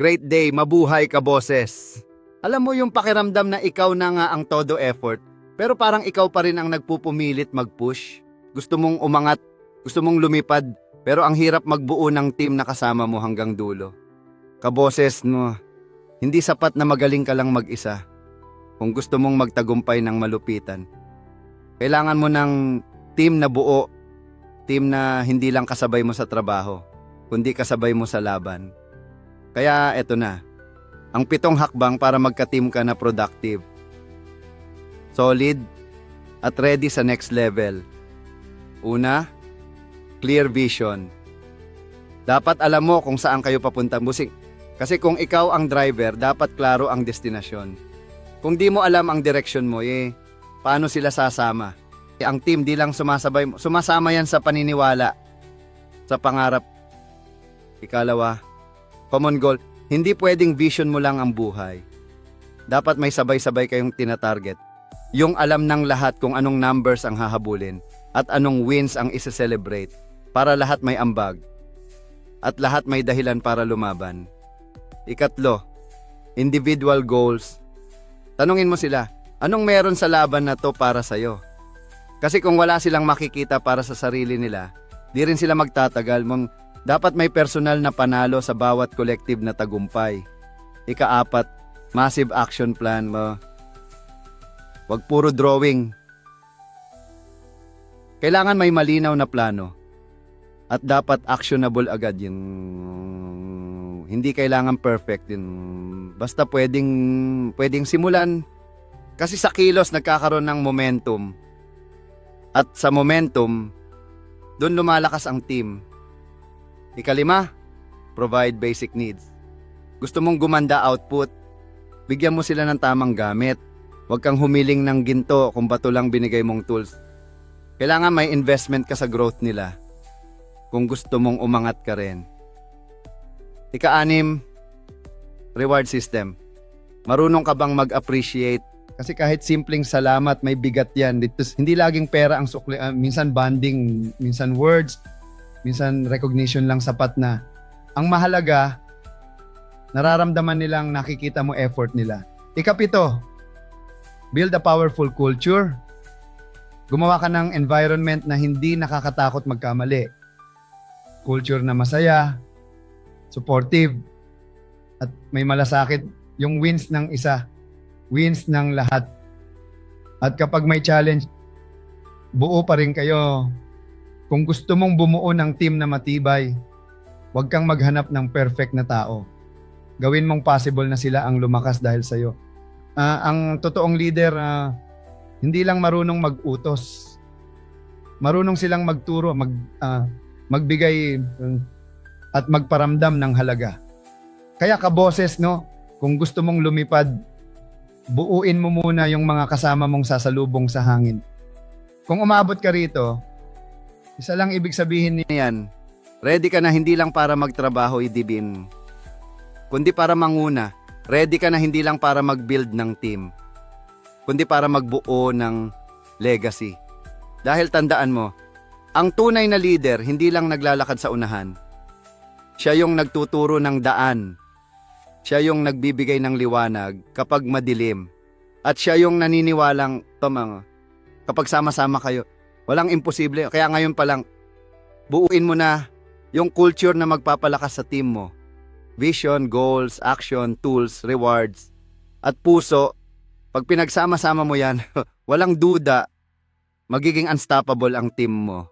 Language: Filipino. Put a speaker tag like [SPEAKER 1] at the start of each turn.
[SPEAKER 1] Great day, mabuhay ka boses. Alam mo yung pakiramdam na ikaw na nga ang todo effort, pero parang ikaw pa rin ang nagpupumilit mag-push. Gusto mong umangat, gusto mong lumipad, pero ang hirap magbuo ng team na kasama mo hanggang dulo. Kaboses no, hindi sapat na magaling ka lang mag-isa. Kung gusto mong magtagumpay ng malupitan, kailangan mo ng team na buo, team na hindi lang kasabay mo sa trabaho, kundi kasabay mo sa laban. Kaya eto na, ang pitong hakbang para magka-team ka na productive. Solid at ready sa next level. Una, clear vision. Dapat alam mo kung saan kayo papunta. Busing. Kasi kung ikaw ang driver, dapat klaro ang destinasyon. Kung di mo alam ang direction mo, eh, paano sila sasama? Eh, ang team di lang sumasabay, sumasama yan sa paniniwala, sa pangarap. Ikalawa, common goal. Hindi pwedeng vision mo lang ang buhay. Dapat may sabay-sabay kayong tinatarget. Yung alam ng lahat kung anong numbers ang hahabulin at anong wins ang isa-celebrate para lahat may ambag at lahat may dahilan para lumaban. Ikatlo, individual goals. Tanungin mo sila, anong meron sa laban na to para sa'yo? Kasi kung wala silang makikita para sa sarili nila, di rin sila magtatagal. Mong, dapat may personal na panalo sa bawat collective na tagumpay. Ikaapat, massive action plan mo. Huwag puro drawing. Kailangan may malinaw na plano. At dapat actionable agad yung hindi kailangan perfect din. Basta pwedeng pwedeng simulan kasi sa kilos nagkakaroon ng momentum. At sa momentum, doon lumalakas ang team. Ikalima, provide basic needs. Gusto mong gumanda output, bigyan mo sila ng tamang gamit. Huwag kang humiling ng ginto kung bato lang binigay mong tools. Kailangan may investment ka sa growth nila kung gusto mong umangat ka rin. Ika-anim, reward system. Marunong ka bang mag-appreciate? Kasi kahit simpleng salamat, may bigat yan. Dito, hindi laging pera ang sukli. ah, minsan bonding, minsan words, minsan recognition lang sapat na. Ang mahalaga, nararamdaman nilang nakikita mo effort nila. Ikapito, build a powerful culture. Gumawa ka ng environment na hindi nakakatakot magkamali. Culture na masaya, supportive, at may malasakit yung wins ng isa, wins ng lahat. At kapag may challenge, buo pa rin kayo. Kung gusto mong bumuo ng team na matibay, huwag kang maghanap ng perfect na tao. Gawin mong possible na sila ang lumakas dahil sa'yo. Ah, ang totoong leader, ah, hindi lang marunong mag-utos. Marunong silang magturo, mag, ah, magbigay um, at magparamdam ng halaga. Kaya kaboses, no, kung gusto mong lumipad, buuin mo muna yung mga kasama mong sasalubong sa hangin. Kung umabot ka rito, isa lang ibig sabihin niyan, ready ka na hindi lang para magtrabaho idibin, kundi para manguna. Ready ka na hindi lang para mag-build ng team, kundi para magbuo ng legacy. Dahil tandaan mo, ang tunay na leader hindi lang naglalakad sa unahan. Siya yung nagtuturo ng daan. Siya yung nagbibigay ng liwanag kapag madilim. At siya yung naniniwalang, tamang, kapag sama-sama kayo, walang imposible. Kaya ngayon pa lang, buuin mo na yung culture na magpapalakas sa team mo. Vision, goals, action, tools, rewards, at puso. Pag pinagsama-sama mo yan, walang duda, magiging unstoppable ang team mo.